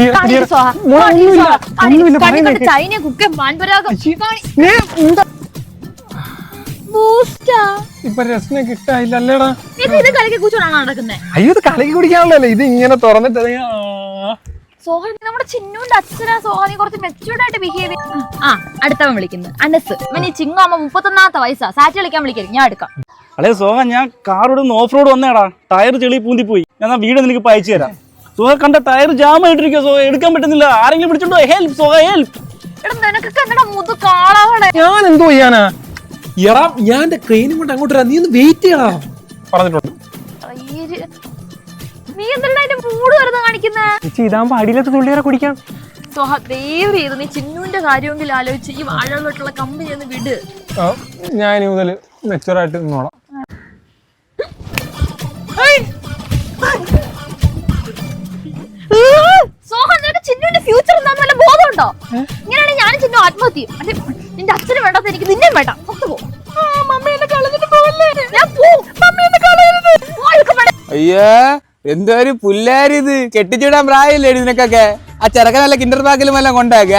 അയ്യേ. ഇത് കലക്കി കുച്ചോടാണ് നടക്കുന്നേ? അയ്യോ ഇത് കലക്കി കുടിക്കാനുള്ളല്ലേ ഇത് ഇങ്ങനെ തുറന്നിട്ട് സോഹൻ നമ്മുടെ ചിന്നുവിന്റെ അച്ഛനാ. സോഹ കുറച്ച് മെച്ചൂർഡ് ആയിട്ട് ബിഹേവ് ആ അടുത്തവൻ വിളിക്കുന്നത് അനസ് ഇവൻ ചിങ്ങു അമ്മ മുപ്പത്തൊന്നാമത്തെ വയസ്സാ. സാറ്റ് കളിക്കാൻ വിളിക്കരുത്. ഞാൻ എടുക്കാം. അല്ലേ സോഹ ഞാൻ കാറോട് ഓഫ് റോഡ് വന്നേടാ. ടയർ ചെളി പൂന്തി പോയി ഞാൻ വീട് നിനക്ക് അയച്ചു തരാം സോഹ കണ്ട ടയർ ജാം ആയിട്ടിരിക്കുക സോഹ എടുക്കാൻ പറ്റുന്നില്ല. ആരെങ്കിലും പിടിച്ചോണ്ടോ ഹെൽപ്പ് സോഹ ഹെൽപ്പ് എടാ നിനക്കൊക്കെ എന്നടാ മുതു കാളാവണേ? ഞാൻ എന്തോ ചെയ്യാനാ? എടാ ഞാൻ എന്റെ ക്രെയിനും കൊണ്ട് അങ്ങോട്ട് വരാം. നീ ഒന്ന് വെയിറ്റ് ചെയ്യടാ. പറഞ്ഞിട്ടുണ്ട്. നീ എന്തിനാ അതിന്റെ മൂട് വരുന്ന കാണിക്കുന്നേ? ചേച്ചി ഇതാകുമ്പോ അടിയിലത്തെ തുള്ളിയേറെ കുടിക്കാം. സോഹ ദയവ് ചെയ്ത് നീ ചിന്നുവിന്റെ കാര്യമെങ്കിലും ആലോചിച്ച് ഈ വാഴകളിലോട്ടുള്ള കമ്പനി ഒന്ന് വിട്. ഞാൻ ഇനി മുതൽ മെച്ചുവറായിട്ട് നിന്നോളാം. കേട്ടോ? ഇങ്ങനെയാണെങ്കിൽ ഞാൻ ചിന്ന ആത്മഹത്യ നിന്റെ അച്ഛനും വേണ്ടാത്ത എനിക്ക് നിന്നെ വേണ്ട. അയ്യോ എന്തൊരു പുല്ലാരിത് കെട്ടിച്ചിടാൻ പ്രായമില്ലേ ഇതിനൊക്കെ? ആ ചെറുക്കനല്ല കിൻഡർ പാക്കിലും എല്ലാം കൊണ്ടാക്കുക